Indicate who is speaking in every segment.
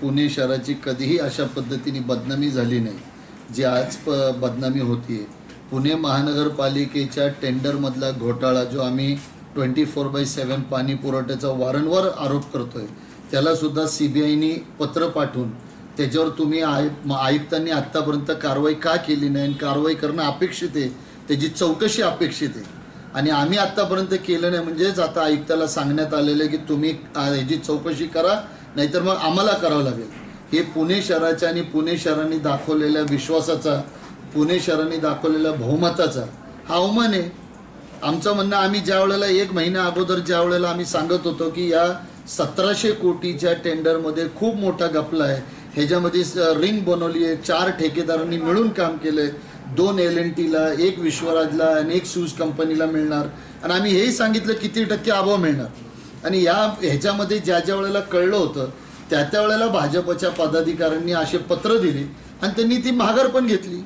Speaker 1: पुणे शहराची कधीही अशा पद्धतीने बदनामी झाली नाही जी आज प बदनामी होतीये. पुणे महानगरपालिकेच्या टेंडरमधला घोटाळा जो आम्ही ट्वेंटी फोर बाय सेवन पाणी पुरवठ्याचा वारंवार आरोप करतोय त्याला सुद्धा सी बी आयनी पत्र पाठवून त्याच्यावर तुम्ही आय आयुक्तांनी आत्तापर्यंत कारवाई का केली नाही आणि कारवाई करणं अपेक्षित आहे त्याची चौकशी अपेक्षित आहे. आणि आम्ही आत्तापर्यंत केलं नाही म्हणजेच आता आयुक्ताला सांगण्यात आलेलं आहे की तुम्ही याची ह्याची चौकशी करा नाहीतर मग आम्हाला करावं लागेल. हे पुणे शहराच्या आणि पुणे शहराने दाखवलेल्या विश्वासाचा पुणे शहराने दाखवलेल्या बहुमताचा हा अवमान आहे. आमचं म्हणणं आम्ही ज्या वेळेला एक महिना अगोदर ज्या वेळेला आम्ही सांगत होतो की या सतराशे कोटीच्या टेंडरमध्ये खूप मोठा गपला आहे. ह्याच्यामध्ये रिंग बनवली आहे. चार ठेकेदारांनी मिळून काम केलंय दोन एल एन टीला एक विश्वराजला आणि एक शूज कंपनीला मिळणार. आणि आम्ही हेही सांगितलं किती टक्के अभाव मिळणार. आणि या ह्याच्यामध्ये ज्या ज्या वेळेला कळलं होतं त्या त्या वेळेला भाजपच्या पदाधिकाऱ्यांनी असे पत्र दिले आणि त्यांनी ती माघार पण घेतली.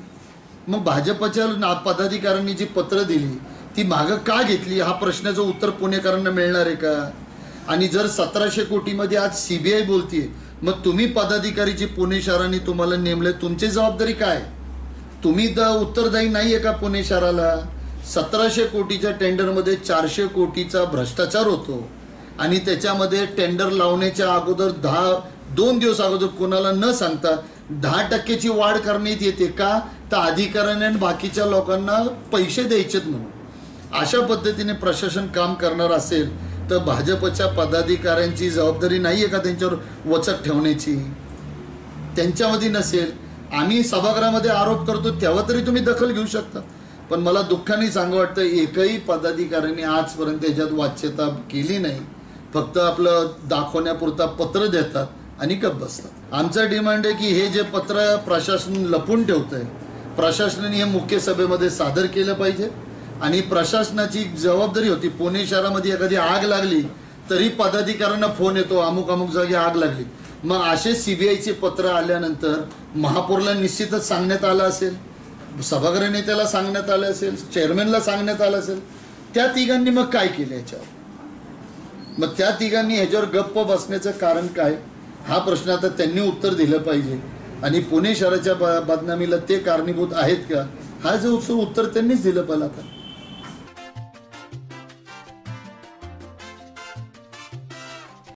Speaker 1: मग भाजपच्या ना- पदाधिकाऱ्यांनी जी पत्र दिली ती मागं का घेतली? हा प्रश्नाचं उत्तर पुणेकरांना मिळणार आहे का? आणि जर सतराशे कोटीमध्ये आज सी बी आय बोलतीये मग तुम्ही पदाधिकारी जे पुणे शहराने तुम्हाला नेमले तुमची जबाबदारी काय? तुम्ही द उत्तरदायी नाही आहे का पुणे शहराला? सतराशे कोटीच्या टेंडरमध्ये चारशे कोटीचा भ्रष्टाचार होतो. आणि त्याच्यामध्ये टेंडर लावण्याच्या अगोदर दहा दोन दिवस अगोदर कोणाला न सांगता दहा टक्क्याची वाढ करण्यात येते का? तर अधिकाऱ्याने आणि बाकीच्या लोकांना पैसे द्यायचेत म्हणून. अशा पद्धतीने प्रशासन काम करणार असेल तर भाजपच्या पदाधिकाऱ्यांची जबाबदारी नाही आहे का त्यांच्यावर वचक ठेवण्याची? त्यांच्यामध्ये नसेल. आम्ही सभागृहामध्ये आरोप करतो तेव्हा तरी तुम्ही दखल घेऊ शकता. पण मला दुःखाने सांगू वाटतं एकही पदाधिकाऱ्यांनी आजपर्यंत याच्यात वाच्यता केली नाही. फक्त आपलं दाखवण्यापुरता पत्र देतात आणि गप बसतात. आमचा डिमांड आहे की हे जे पत्र प्रशासन लपून ठेवतंय प्रशासनाने हे मुख्य सभेमध्ये सादर केलं पाहिजे. आणि प्रशासनाची जबाबदारी होती पुणे शहरामध्ये एखादी आग लागली तरी पदाधिकाऱ्यांना फोन येतो अमुक अमुक जागी आग लागली. मग असे सीबीआयचे पत्र आल्यानंतर महापौरला निश्चितच सांगण्यात आलं असेल सभागृह नेत्याला सांगण्यात आलं असेल चेअरमॅनला सांगण्यात आलं असेल. त्या तिघांनी मग काय केलं याच्यावर? मग त्या तिघांनी ह्याच्यावर गप्प बसण्याचं कारण काय? हा प्रश्न आता त्यांनी उत्तर दिलं पाहिजे. आणि पुणे शहराच्या बदनामीला ते कारणीभूत आहेत का? हा जो उत्तर त्यांनीच दिलं पाहिजे आता.